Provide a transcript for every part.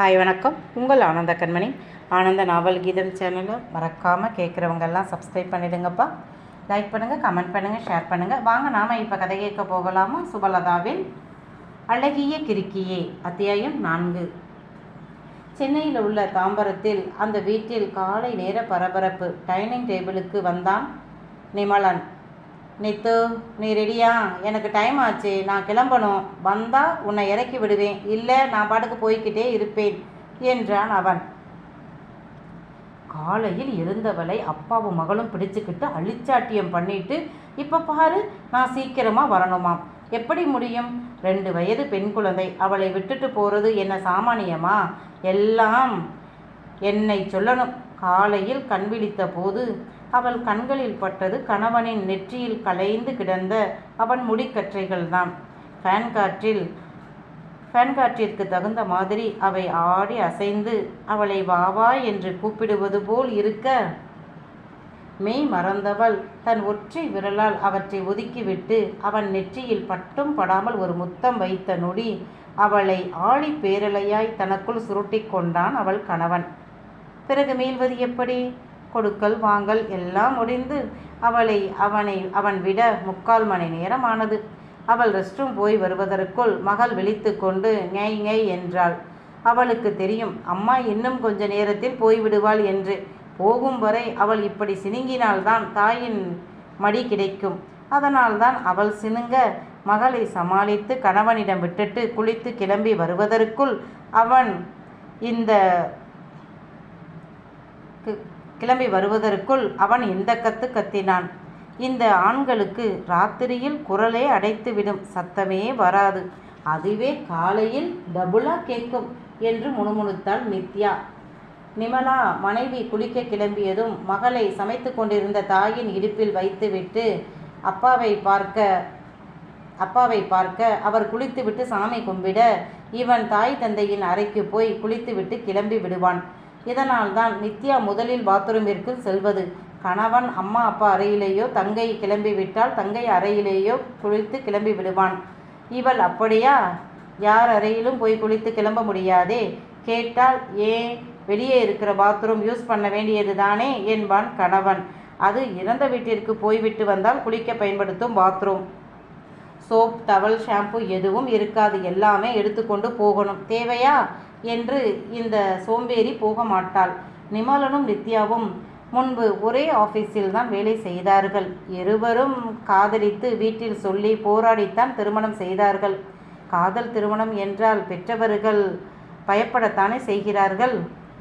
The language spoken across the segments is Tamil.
ஹாய் வணக்கம். உங்கள் ஆனந்த கண்மணி. ஆனந்த நாவல் கீதம் சேனலில் மறக்காமல் கேட்குறவங்கெல்லாம் சப்ஸ்கிரைப் பண்ணிடுங்கப்பா. லைக் பண்ணுங்கள் கமெண்ட் பண்ணுங்கள் ஷேர் பண்ணுங்கள் வாங்க நாம் இப்போ கதை கேட்க போகலாமா? சுபலதாவின் அழகிய கிறுக்கியே அத்தியாயம் நான்கு. சென்னையில் உள்ள தாம்பரத்தில் அந்த வீட்டில் காலை நேர பரபரப்பு டைனிங் டேபிளுக்கு வந்தான் நிமலன். நித்து நீ ரெடியா? எனக்கு டைம் ஆச்சு. நான் கிளம்பணும். வந்தா உன்னை இறக்கி விடுவேன். இல்லை நான் பாட்டுக்கு போய்க்கிட்டே இருப்பேன் என்றான் அவன். காலையில் இருந்தவளை அப்பாவும் மகளும் பிடிச்சுக்கிட்டு அழிச்சாட்டியம் பண்ணிட்டு இப்போ பாரு நான் சீக்கிரமாக வரணுமாம். எப்படி முடியும்? ரெண்டு வயது பெண் குழந்தை. அவளை விட்டுட்டு போகிறது என்ன சாமானியமா? எல்லாம் என்னை சொல்லணும். காலையில் கண் விழித்த போது அவள் கண்களில் பட்டது கணவனின் நெற்றியில் கலைந்து கிடந்த அவன் முடிக்கற்றைகள்தான். ஃபேன் காற்றில் ஃபேன் காற்றிற்கு தகுந்த மாதிரி அவை ஆடி அசைந்து அவளை வா வா என்று கூப்பிடுவது போல் இருக்க. மெய் மறந்தவள் தன் ஒற்றை விரலால் அவற்றை ஒதுக்கிவிட்டு அவன் நெற்றியில் பட்டும் படாமல் ஒரு முத்தம் வைத்த நொடி அவளை ஆழி பேரலையாய் தனக்குள் சுருட்டிக் கொண்டான் அவள் கணவன். பிறகு மீள்வது எப்படி? கொடுக்கல் வாங்கல் எல்லாம் முடிந்து அவளை அவனை அவன் விட முக்கால் மணி நேரம் ஆனது அவள் ரெஸ்ட் ரூம் போய் வருவதற்குள் மகள் விழித்து கொண்டு ஞை ஞை என்றாள். அவளுக்கு தெரியும் அம்மா இன்னும் கொஞ்ச நேரத்தில் போய்விடுவாள் என்று. போகும் வரை அவள் இப்படி சினுங்கினால்தான் தாயின் மடி கிடைக்கும். அதனால்தான் அவள் சினுங்க மகளை சமாளித்து கணவனிடம் விட்டுட்டு குளித்து கிளம்பி வருவதற்குள் அவன் இந்த கிளம்பி வருவதற்குள் அவன் இந்த கத்து கத்தினான். இந்த ஆண்களுக்கு ராத்திரியில் குரலே அடைத்துவிடும் சத்தமே வராது. அதுவே காலையில் டபுளா கேட்கும் என்று முணுமுணுத்தாள் நித்யா. நிமலா மனைவி குளிக்க கிளம்பியதும் மகளை சமைத்து கொண்டிருந்த தாயின் இடுப்பில் வைத்துவிட்டு அப்பாவை பார்க்க அப்பாவை பார்க்க அவர் குளித்துவிட்டு சாமி கும்பிட இவன் தாய் தந்தையின் அறைக்கு போய் குளித்துவிட்டு கிளம்பி விடுவான். இதனால்தான் நித்யா முதலில் பாத்ரூமிற்கு செல்வது. கணவன் அம்மா அப்பா அறையிலேயோ தங்கை கிளம்பி விட்டால் தங்கை அறையிலேயோ குளித்து கிளம்பி விடுவான். இவள் அப்படியா? யார் அறையிலும் போய் குளித்து கிளம்ப முடியாதே? கேட்டால் ஏன் வெளியே இருக்கிற பாத்ரூம் யூஸ் பண்ண வேண்டியது தானே? என்பான் கணவன். அது இறந்த வீட்டிற்கு போய்விட்டு வந்தால் குளிக்க பயன்படுத்தும் பாத்ரூம். சோப் டவல் ஷாம்பு எதுவும் இருக்காது. எல்லாமே எடுத்துக்கொண்டு போகணும். தேவையா? என்று இந்த சோம்பேறி போக மாட்டாள் நிமலனும் நித்யாவும் முன்பு ஒரே ஆஃபீஸில் தான் வேலை செய்தார்கள். இருவரும் காதலித்து வீட்டில் சொல்லி போராடித்தான் திருமணம் செய்தார்கள். காதல் திருமணம் என்றால் பெற்றவர்கள் பயப்படத்தானே செய்கிறார்கள்?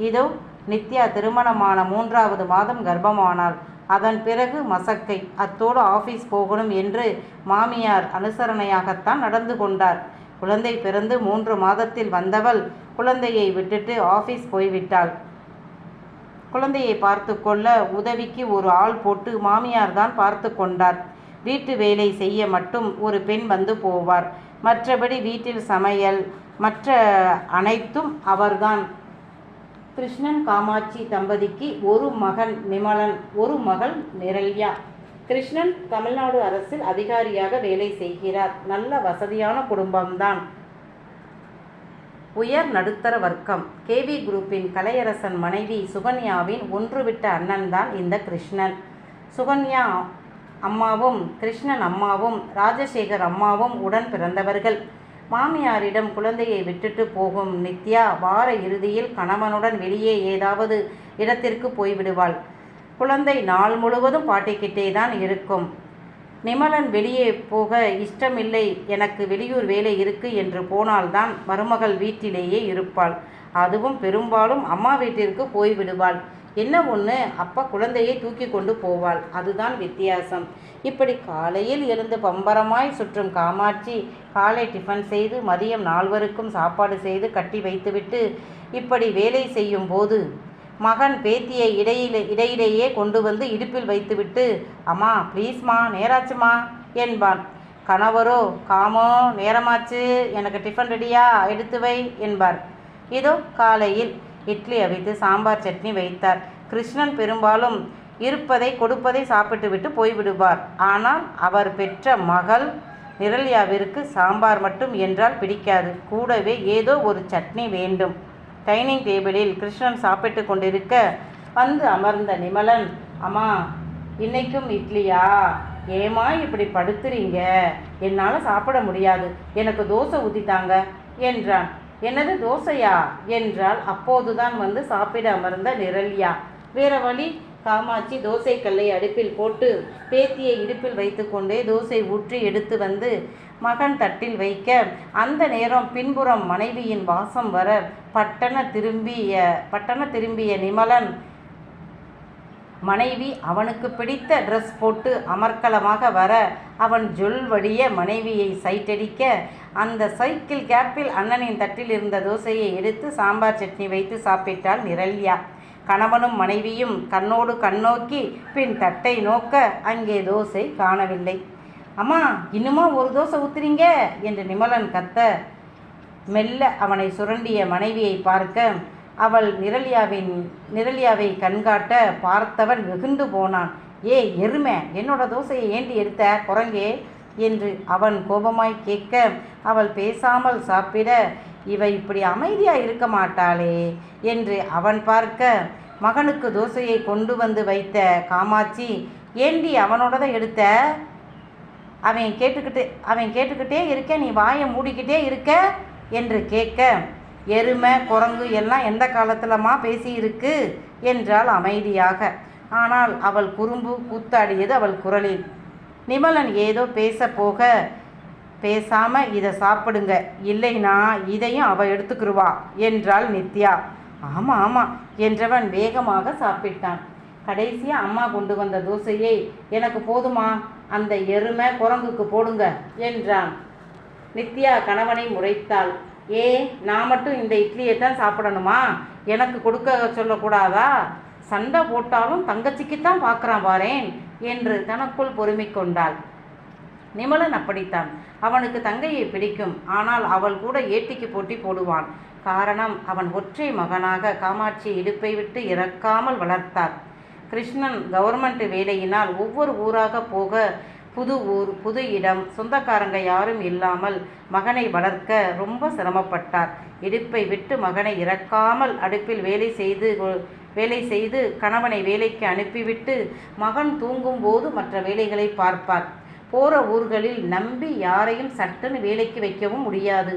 இதோ நித்யா திருமணமான மூன்றாவது மாதம் கர்ப்பமானாள். அதன் பிறகு மசக்கை அத்தோடு ஆஃபீஸ் போகணும் என்று மாமியார் அனுசரணையாகத்தான் நடந்து கொண்டார். குழந்தை பிறந்து மூன்று மாதத்தில் வந்தவள் குழந்தையை விட்டுட்டு ஆஃபீஸ் போய்விட்டாள். குழந்தையை பார்த்து கொள்ள உதவிக்கு ஒரு ஆள் போட்டு மாமியார் தான் பார்த்து கொண்டார். வீட்டு வேலை செய்ய மட்டும் ஒரு பெண் வந்து போவார். மற்றபடி வீட்டில் சமையல் மற்ற அனைத்தும் அவர்தான். கிருஷ்ணன் காமாட்சி தம்பதிக்கு ஒரு மகன் நிமலன் ஒரு மகள் நிரல்யா. கிருஷ்ணன் தமிழ்நாடு அரசில் அதிகாரியாக வேலை செய்கிறார். நல்ல வசதியான குடும்பம்தான். உயர் நடுத்தர வர்க்கம். கேவி குரூப்பின் கலையரசன் மனைவி சுகன்யாவின் ஒன்றுவிட்ட அண்ணன்தான் இந்த கிருஷ்ணன். சுகன்யா அம்மாவும் கிருஷ்ணன் அம்மாவும் ராஜசேகர் அம்மாவும் உடன் பிறந்தவர்கள். மாமியாரிடம் குழந்தையை விட்டுட்டு போகும் நித்யா வார இறுதியில் கணவனுடன் வெளியே ஏதாவது இடத்திற்கு போய்விடுவாள். குழந்தை நாள் முழுவதும் பாட்டிக்கிட்டே தான் இருக்கும். நிமலன் வெளியே போக இஷ்டமில்லை. எனக்கு வெளியூர் வேலை இருக்கு என்று போனால்தான் மருமகள் வீட்டிலேயே இருப்பாள். அதுவும் பெரும்பாலும் அம்மா வீட்டிற்கு போய்விடுவாள். என்ன ஒன்று அப்பா குழந்தையை தூக்கி கொண்டு போவாள். அதுதான் வித்தியாசம். இப்படி காலையில் எழுந்து பம்பரமாய் சுற்றும் காமாட்சி காலை டிஃபன் செய்து மதியம் நால்வருக்கும் சாப்பாடு செய்து கட்டி வைத்துவிட்டு இப்படி வேலை செய்யும் போது மகன் பேத்தியை இடையிலே இடையிலேயே கொண்டு வந்து இடுப்பில் வைத்துவிட்டு அம்மா ப்ளீஸ்மா நேராச்சுமா என்பான். கணவரோ காமோ நேரமாச்சு எனக்கு டிஃபன் ரெடியா எடுத்து வை என்பார். இதோ காலையில் இட்லி அவித்து சாம்பார் சட்னி வைத்தார். கிருஷ்ணன் பெரும்பாலும் இருப்பதை கொடுப்பதை சாப்பிட்டு விட்டு போய்விடுவார். ஆனால் அவர் பெற்ற மகள் நிரல்யாவிற்கு சாம்பார் மட்டும் என்றால் பிடிக்காது. கூடவே ஏதோ ஒரு சட்னி வேண்டும். டைனிங் டேபிளில் கிருஷ்ணன் சாப்பிட்டு கொண்டிருக்க வந்து அமர்ந்த நிமலன் அம்மா இன்னைக்கும் இட்லியா? ஏமா இப்படி படுத்துறீங்க? என்னால் சாப்பிட முடியாது. எனக்கு தோசை ஊற்றித்தாங்க என்றான். என்னது தோசையா? என்றால் அப்போதுதான் வந்து சாப்பிட அமர்ந்த நிரல்யா. வேற வழி? காமாட்சி தோசை கல்லை அடுப்பில் போட்டு பேத்தியை இடுப்பில் வைத்துக்கொண்டே தோசை ஊற்றி எடுத்து வந்து மகன் தட்டில் வைக்க அந்த நேரம் பின்புறம் மனைவியின் வாசம் வர பட்டண திரும்பிய பட்டண திரும்பிய நிமலன் மனைவி அவனுக்கு பிடித்த ட்ரெஸ் போட்டு அமர்க்கலமாக வர அவன் ஜொல் வடிய மனைவியை சைட்டடிக்க அந்த சைக்கிள் கேப்பில் அண்ணனின் தட்டில் இருந்த தோசையை எடுத்து சாம்பார் சட்னி வைத்து சாப்பிட்டாள் நிரல்யா. கணவனும் மனைவியும் கண்ணோடு கண்ணோக்கி பின் தட்டை நோக்க அங்கே தோசை காணவில்லை. அம்மா இன்னுமா ஒரு தோசை ஊத்துறீங்க? என்று நிமலன் கத்த. மெல்ல அவனை சுரண்டிய மனைவியை பார்க்க அவள் நிரலியாவின் நிரலியாவை கண்காட்ட பார்த்தவன் வெகுண்டு போனான். ஏ எருமை என்னோட தோசையை ஏண்டி எடுத்த குரங்கே? என்று அவன் கோபமாய் கேட்க அவள் பேசாமல் சாப்பிட இவ இப்படி அமைதியாக இருக்க மாட்டாளே என்று அவன் பார்க்க மகனுக்கு தோசையை கொண்டு வந்து வைத்த காமாட்சி ஏண்டி அவனோட தான் எடுத்த? அவன் கேட்டுக்கிட்டு அவன் கேட்டுக்கிட்டே இருக்க நீ வாயை மூடிக்கிட்டே இருக்க? என்று கேட்க எருமை குரங்கு எல்லாம் எந்த காலத்திலமா பேசியிருக்கு? என்றாள் அமைதியாக. ஆனால் அவள் குறும்பு கூத்தாடியது அவள் குரலில் நிமலன் ஏதோ பேச போக பேசாமல் இதை சாப்பிடுங்க. இல்லைனா இதையும் அவ எடுத்துக்கிருவா என்றாள் நித்யா. ஆமாம் ஆமாம் என்றவன் வேகமாக சாப்பிட்டான். கடைசியாக அம்மா கொண்டு வந்த தோசையை எனக்கு போதுமா அந்த எருமை குரங்குக்கு போடுங்க என்றான். நித்யா கணவனை முறைத்தாள். ஏ நான் மட்டும் இந்த இட்லியை தான் சாப்பிடணுமா? எனக்கு கொடுக்க சொல்லக்கூடாதா? சண்டை போட்டாலும் தங்கச்சிக்குத்தான் பார்க்குறான் பாரேன் என்று தனக்குள் பொறுமிக் கொண்டாள். நிமலன் அப்படித்தான். அவனுக்கு தங்கையை பிடிக்கும். ஆனால் அவள் கூட ஏட்டிக்கு போட்டி போடுவான். காரணம் அவன் ஒற்றை மகனாக காமாட்சி இடுப்பை விட்டு இறக்காமல் வளர்த்தார். கிருஷ்ணன் கவர்மெண்ட் வேலையினால் ஒவ்வொரு ஊராக போக புது ஊர் புது இடம் சொந்தக்காரங்க யாரும் இல்லாமல் மகனை வளர்க்க ரொம்ப சிரமப்பட்டார். இடுப்பை விட்டு மகனை இறக்காமல் அடுப்பில் வேலை செய்து கொ- வேலை செய்து கணவனை வேலைக்கு அனுப்பிவிட்டு மகன் தூங்கும்போது மற்ற வேலைகளை பார்ப்பார். போகிற ஊர்களில் நம்பி யாரையும் சட்டுன்னு வேலைக்கு வைக்கவும் முடியாது.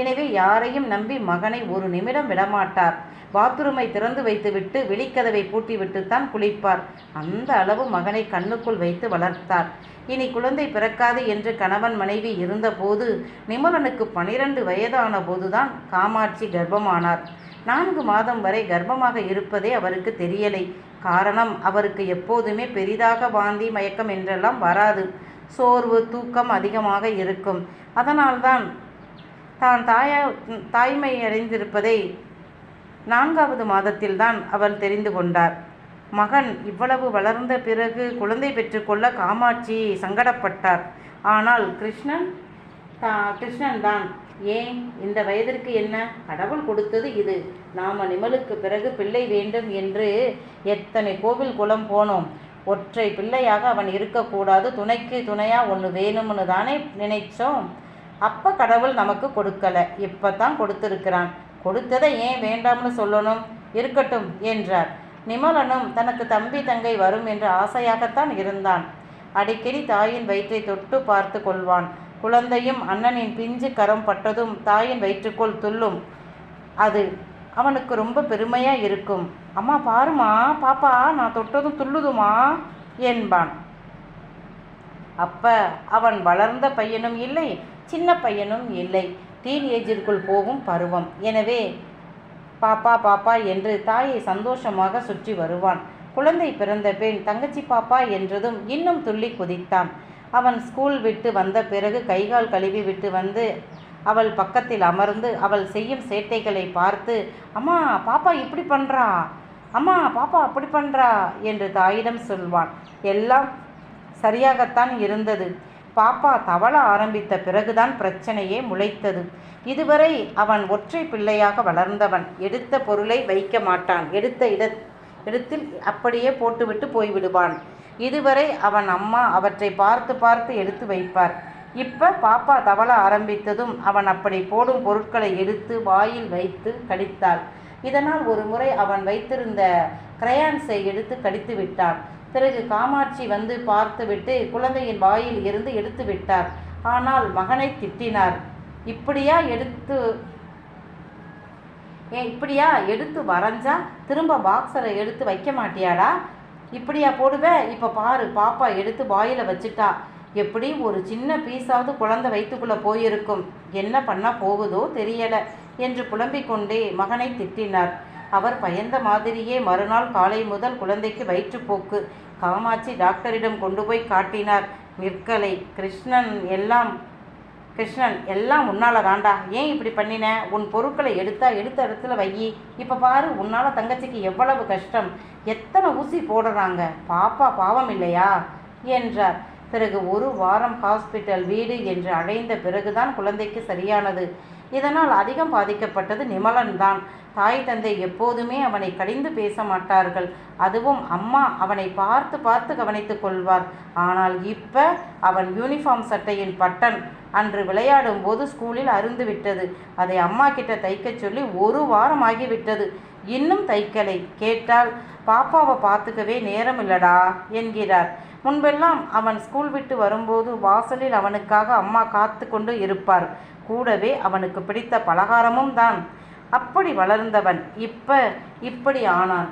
எனவே யாரையும் நம்பி மகனை ஒரு நிமிடம் விடமாட்டார். பாத்ரூமை திறந்து வைத்துவிட்டு வெளிக்கதவை பூட்டிவிட்டு தான் குளிப்பார். அந்த அளவு மகனை கண்ணுக்குள் வைத்து வளர்த்தார். இனி குழந்தை பிறக்காது என்று கணவன் மனைவி இருந்தபோது நிமலனுக்கு பனிரெண்டு வயதான போதுதான் காமாட்சி கர்ப்பமானார். நான்கு மாதம் வரை கர்ப்பமாக இருப்பதே அவருக்கு தெரியலை. காரணம் அவருக்கு எப்போதுமே பெரிதாக வாந்தி மயக்கம் என்றெல்லாம் வராது. சோர்வு தூக்கம் அதிகமாக இருக்கும். அதனால்தான் தான் தாயா தாய்மை அடைந்திருப்பதை நான்காவது மாதத்தில்தான் அவர் தெரிந்து கொண்டார். மகன் இவ்வளவு வளர்ந்த பிறகு குழந்தை பெற்றுக்கொள்ள காமாட்சி சங்கடப்பட்டார். ஆனால் கிருஷ்ணன் தா கிருஷ்ணன் தான். ஏன்? இந்த வயதிற்கு என்ன? கடவுள் கொடுத்தது இது. நாம நிமலுக்கு பிறகு பிள்ளை வேண்டும் என்று எத்தனை கோவில் குளம் போனோம். ஒற்றை பிள்ளையாக அவன் இருக்கக்கூடாது. துணைக்கு துணையாக ஒன்று வேணும்னு தானே நினைச்சோம். அப்போ கடவுள் நமக்கு கொடுக்கலை. இப்போ தான் கொடுத்துருக்கிறான். கொடுத்ததை ஏன் வேண்டாம்னு சொல்லணும்? இருக்கட்டும் என்றார். நிமலனும் தனக்கு தம்பி தங்கை வரும் என்று ஆசையாகத்தான் இருந்தான். அடிக்கடி தாயின் வயிற்றை தொட்டு பார்த்து கொள்வான். குழந்தையும் அண்ணனின் பிஞ்சு கரம் பட்டதும் தாயின் வயிற்றுக்குள் துள்ளும். அது அவனுக்கு ரொம்ப பெருமையாக இருக்கும். அம்மா பாருமா பாப்பா நான் தொட்டதும் துள்ளுதுமா என்பான். அப்ப அவன் வளர்ந்த பையனும் இல்லை சின்ன பையனும் இல்லை. டீன் ஏஜிற்குள் போகும் பருவம். எனவே பாப்பா பாப்பா என்று தாயை சந்தோஷமாக சுற்றி வருவான். குழந்தை பிறந்த பெண் தங்கச்சி பாப்பா என்றதும் இன்னும் துள்ளி குதித்தான். அவன் ஸ்கூல் விட்டு வந்த பிறகு கைகால் கழுவி விட்டு வந்து அவள் பக்கத்தில் அமர்ந்து அவள் செய்யும் சேட்டைகளை பார்த்து அம்மா பாப்பா இப்படி பண்ணுறா அம்மா பாப்பா அப்படி பண்ணுறா என்று தாயிடம் சொல்வான். எல்லாம் சரியாகத்தான் இருந்தது. பாப்பா தவள ஆரம்பித்த பிறகுதான் பிரச்சனையே முளைத்தது. இதுவரை அவன் ஒற்றை பிள்ளையாக வளர்ந்தவன். எடுத்த பொருளை வைக்க மாட்டான். எடுத்த இட இடத்தில் அப்படியே போட்டுவிட்டு போய்விடுவான். இதுவரை அவன் அம்மா அவற்றை பார்த்து பார்த்து எடுத்து வைப்பார். இப்போ பாப்பா தவள ஆரம்பித்ததும் அவன் அப்படி போடும் பொருட்களை எடுத்து வாயில் வைத்து கடித்தாள். இதனால் ஒரு முறை அவன் வைத்திருந்த கிரையான்ஸை எடுத்து கடித்து விட்டான். பிறகு காமாட்சி வந்து பார்த்துவிட்டு குழந்தையின் வாயில் இருந்து எடுத்து விட்டார். ஆனால் மகனை திட்டினார். இப்படியா எடுத்து ஏன் இப்படியா எடுத்து வரைஞ்சா? திரும்ப பாக்ஸரை எடுத்து வைக்க மாட்டியாடா? இப்படியா போடுவே? இப்போ பாரு பாப்பா எடுத்து வாயில் வச்சுட்டா. எப்படி ஒரு சின்ன பீஸாவது குழந்தை வயிற்றுக்குள்ளே போயிருக்கும்? என்ன பண்ண போகுதோ தெரியல என்று புலம்பிக் கொண்டே மகனை திட்டினார். அவர் பயந்த மாதிரியே மறுநாள் காலை முதல் குழந்தைக்கு வயிற்றுப்போக்கு. காமாட்சி டாக்டரிடம் கொண்டு போய் காட்டினார். நிற்கலை கிருஷ்ணன் எல்லாம் கிருஷ்ணன் எல்லாம் உன்னால தாண்டா. ஏன் இப்படி பண்ணின? உன் பொருட்களை எடுத்தா எடுத்த இடத்துல வையி. இப்போ பாரு உன்னால தங்கச்சிக்கு எவ்வளவு கஷ்டம். எத்தனை ஊசி போடுறாங்க? பாப்பா பாவம் இல்லையா? என்றார். பிறகு ஒரு வாரம் ஹாஸ்பிட்டல் வீடு என்று அழைந்த பிறகுதான் குழந்தைக்கு சரியானது. இதனால் அதிகம் பாதிக்கப்பட்டது நிமலன் தான். தாய் தந்தை எப்போதுமே அவனை கடிந்து பேச மாட்டார்கள். அதுவும் அம்மா அவனை பார்த்து பார்த்து கவனித்துக் கொள்வார். ஆனால் இப்ப அவன் யூனிஃபார்ம் சட்டையின் பட்டன் அன்று விளையாடும் போது ஸ்கூலில் அருந்து விட்டது. அதை அம்மா கிட்ட தைக்கச் சொல்லி ஒரு வாரம் ஆகிவிட்டது. இன்னும் தைக்கலை. கேட்டால் பாப்பாவை பார்த்துக்கவே நேரம் இல்லடா என்கிறார். முன்பெல்லாம் அவன் ஸ்கூல் விட்டு வரும்போது வாசலில் அவனுக்காக அம்மா காத்து கொண்டு இருப்பார். கூடவே அவனுக்கு பிடித்த பலகாரமும் தான். அப்படி வளர்ந்தவன். இப்ப இப்படி ஆனான்.